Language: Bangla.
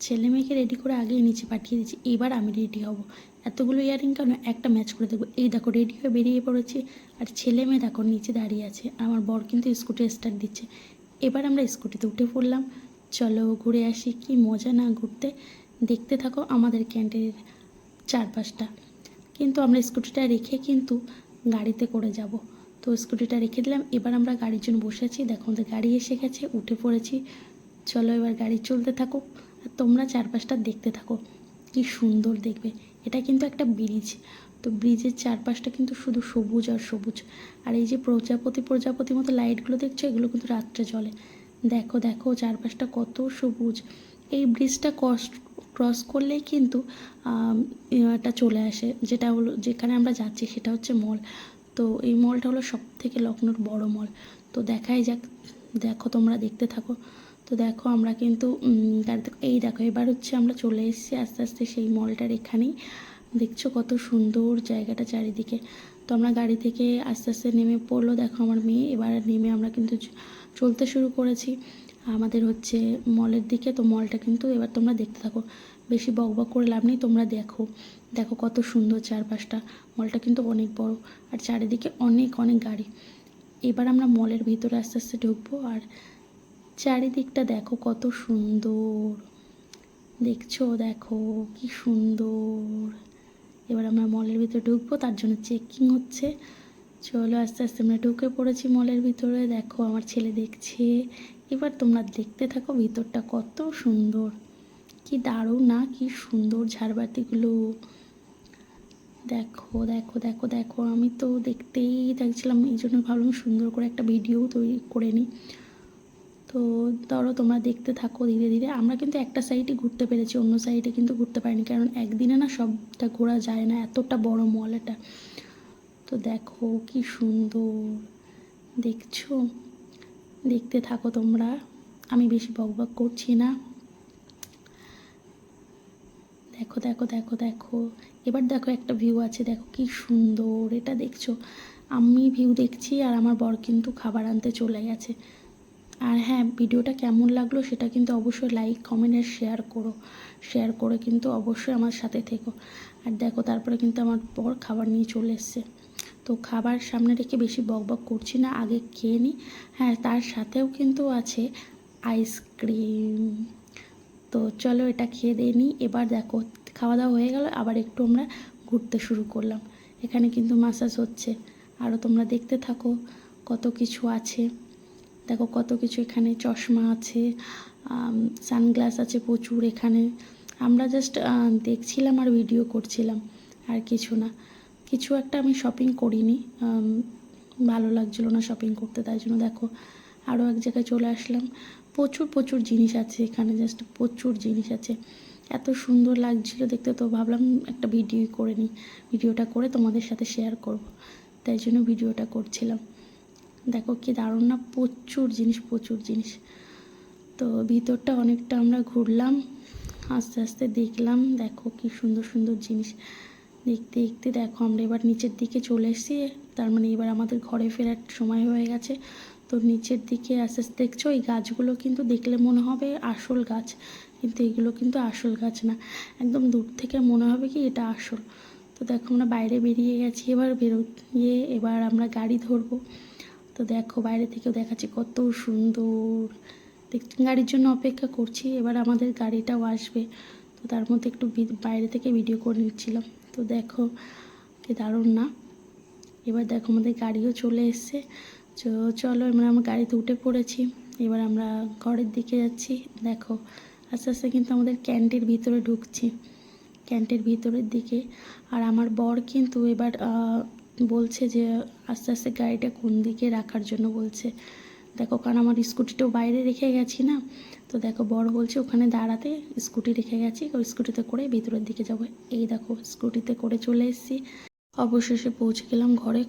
ছেলে মেয়েকে রেডি করে আগেই নিচে পাঠিয়ে দিয়েছি, এবার আমি রেডি হব। এতগুলো ইয়ারিং কেন? একটা ম্যাচ করে দেখব। এই দেখো রেডি হয়ে বেরিয়ে পড়েছি। আর ছেলে মেয়ে দেখো, নিচে দাঁড়িয়ে আছে। আমার বর কিন্তু স্কুটি স্টার্ট দিচ্ছে। এবার আমরা স্কুটিতে উঠে পড়লাম। চলো ঘুরে আসি, কি মজা না ঘুরতে। দেখতে থাকো আমাদের ক্যান্টিনের চারপাশটা। কিন্তু আমরা স্কুটিটা রেখে কিন্তু গাড়িতে করে যাব। তো স্কুটিটা রেখে দিলাম। এবার আমরা গাড়ির জন্য বসে আছি। দেখো আমাদের গাড়ি এসে গেছে, উঠে পড়েছি। চলো এবার গাড়ি চলতে থাকুক। আর তোমরা চারপাশটা দেখতে থাকো। কি সুন্দর দেখবে। এটা কিন্তু একটা ব্রিজ তো ব্রিজের চারপাশটা কিন্তু শুধু সবুজ আর সবুজ। আর এই যে প্রজাপতি, প্রজাপতির মতো লাইটগুলো দেখছ, এগুলো কিন্তু রাত্রে জ্বলে। দেখো দেখো, চারপাশটা কত সবুজ। এই ব্রিজটা ক্রস ক্রস করলেই কিন্তু একটা চলে আসে। যেটা হলো, যেখানে আমরা যাচ্ছি সেটা হচ্ছে মল তো এই মলটা হলো সব থেকে লখনৌর বড় মল তো দেখাই যাক। দেখো, তোমরা দেখতে থাকো। তো দেখো আমরা কিন্তু এই দেখো এবার হচ্ছে আমরা চলে এসেছি আস্তে আস্তে সেই মলটার এখানেই। দেখছ কত সুন্দর জায়গাটা চারিদিকে। তো আমরা গাড়ি থেকে আস্তে আস্তে নেমে পড়ল, দেখো আমার মেয়ে। এবার নেমে আমরা কিন্তু চলতে শুরু করেছি আমাদের হচ্ছে মলের দিকে। তো মলটা কিন্তু এবার তোমরা দেখতে থাকো, বেশি বক বক করে লাভ নেই, তোমরা দেখো। দেখো কত সুন্দর চারপাশটা, মলটা কিন্তু অনেক বড় আর চারিদিকে অনেক অনেক গাড়ি। এবার আমরা মলের ভিতরে আস্তে আস্তে ঢুকবো আর চারিদিকটা দেখো কত সুন্দর। দেখছ? দেখো, কি সুন্দর। এবার আমরা মলের ভিতরে ঢুকবো, তার জন্য চেকিং হচ্ছে। চলো আস্তে আস্তে আমরা ঢুকে পড়েছি মলের ভিতরে। দেখো, আমার ছেলে দেখছে। এবার তোমরা দেখতে থাকো ভিতরটা কত সুন্দর। কি দারুণ না? কি সুন্দর ঝাড়বাতিগুলো। দেখো দেখো দেখো দেখো, আমি তো দেখতেই থাকছিলাম এই জন্য ভাবলাম সুন্দর করে একটা ভিডিও তৈরি করে নিই। তো ধরো তোমরা দেখতে থাকো ধীরে ধীরে। আমরা কিন্তু একটা সাইডে ঘুরতে পেরেছি, অন্য সাইডে কিন্তু ঘুরতে পারিনি। কারণ একদিনে না সবটা ঘোরা যায় না, এতটা বড় মল এটা। তো দেখো কি সুন্দর। দেখছ? দেখতে থাকো তোমরা। আমি বেশি বকবক করছি না। দেখো দেখো দেখো দেখো। এবার দেখো একটা ভিউ আছে, দেখো কি সুন্দর। এটা দেখছ? আমি ভিউ দেখছি আর আমার বর কিন্তু খাবার আনতে চলে গেছে। আর হ্যাঁ ভিডিওটা কেমন লাগল সেটা কিন্তু অবশ্যই লাইক কমেন্ট আর শেয়ার করো। শেয়ার করে কিন্তু অবশ্যই আমার সাথে থেকো। আর দেখো, তারপরে কিন্তু আমার বর খাবার নিয়ে চলে এসছে। তো খাবার সামনে রেখে বেশি বক বক করছি না, আগে খেয়ে নিই হ্যাঁ তার সাথেও কিন্তু আছে আইসক্রিম তো চলো এটা খেয়ে দিয়ে নিই এবার দেখো, খাওয়া দাওয়া হয়ে গেল, আবার একটু আমরা ঘুরতে শুরু করলাম। এখানে কিন্তু মাসাজ হচ্ছে। আরও তোমরা দেখতে থাকো কত কিছু আছে। দেখো কত কিছু এখানে, চশমা আছে সানগ্লাস আছে প্রচুর এখানে। আমরা জাস্ট দেখছিলাম আর ভিডিও করছিলাম, আর কিছু না। কিছু একটা আমি শপিং করিনি ভালো লাগছিল না শপিং করতে, তাই জন্য দেখো আরও এক জায়গায় চলে আসলাম। প্রচুর প্রচুর জিনিস আছে এখানে জাস্ট প্রচুর জিনিস আছে। এত সুন্দর লাগছিল দেখতে, তো ভাবলাম একটা ভিডিও করে নিই। ভিডিওটা করে তোমাদের সাথে শেয়ার করব, তাই জন্য ভিডিওটা করছিলাম। দেখো কি দারুণ না, প্রচুর জিনিস প্রচুর জিনিস। তো ভিতরটা অনেকটা আমরা ঘুরলাম, আস্তে আস্তে দেখলাম, দেখো কি সুন্দর সুন্দর জিনিস। দেখতে দেখতে দেখো, আমরা এবার নিচের দিকে চলে এসেছি, তার মানে এবার আমাদের ঘরে ফেরার সময় হয়ে গেছে। তো নিচের দিকে আস্তে আস্তে দেখছ, এই গাছগুলো কিন্তু দেখলে মনে হবে আসল গাছ, কিন্তু এগুলো কিন্তু আসল গাছ না। একদম দূর থেকে মনে হবে কি এটা আসল। তো দেখো আমরা বাইরে বেরিয়ে গেছি, এবার বেরো বেরোয়ে এবার আমরা গাড়ি ধরবো। তো দেখো, বাইরে থেকেও দেখাচ্ছে কত সুন্দর। গাড়ির জন্য অপেক্ষা করছি, এবার আমাদের গাড়িটাও আসবে। তো তার মধ্যে একটু বাইরে থেকে ভিডিও করে নিচ্ছিলাম। তো দেখো, কি দারুণ না? এবার দেখো, আমাদের গাড়িও চলে এসছে। তো চলো, এবার আমরা গাড়িতে উঠে পড়েছি। এবার আমরা ঘরের দিকে যাচ্ছি। দেখো, আস্তে আস্তে কিন্তু আমাদের ক্যান্টের ভিতরে ঢুকছি। ক্যান্টের ভিতরের দিকে। আর আমার বর কিন্তু এবার বলছে যে আস্তে আস্তে গাড়িটা কোন দিকে রাখার জন্য বলছে। দেখো, কারণ আমার স্কুটিটাও বাইরে রেখে গেছি না। তো দেখো বড় বলছে ওখানে দাঁড়াতে স্কুটি রেখে গেছি ওই স্কুটিতে করে ভিতরের দিকে যাব। এই দেখো, স্কুটিতে করে চলে এসেছি। অবশেষে পৌঁছে গেলাম ঘরে।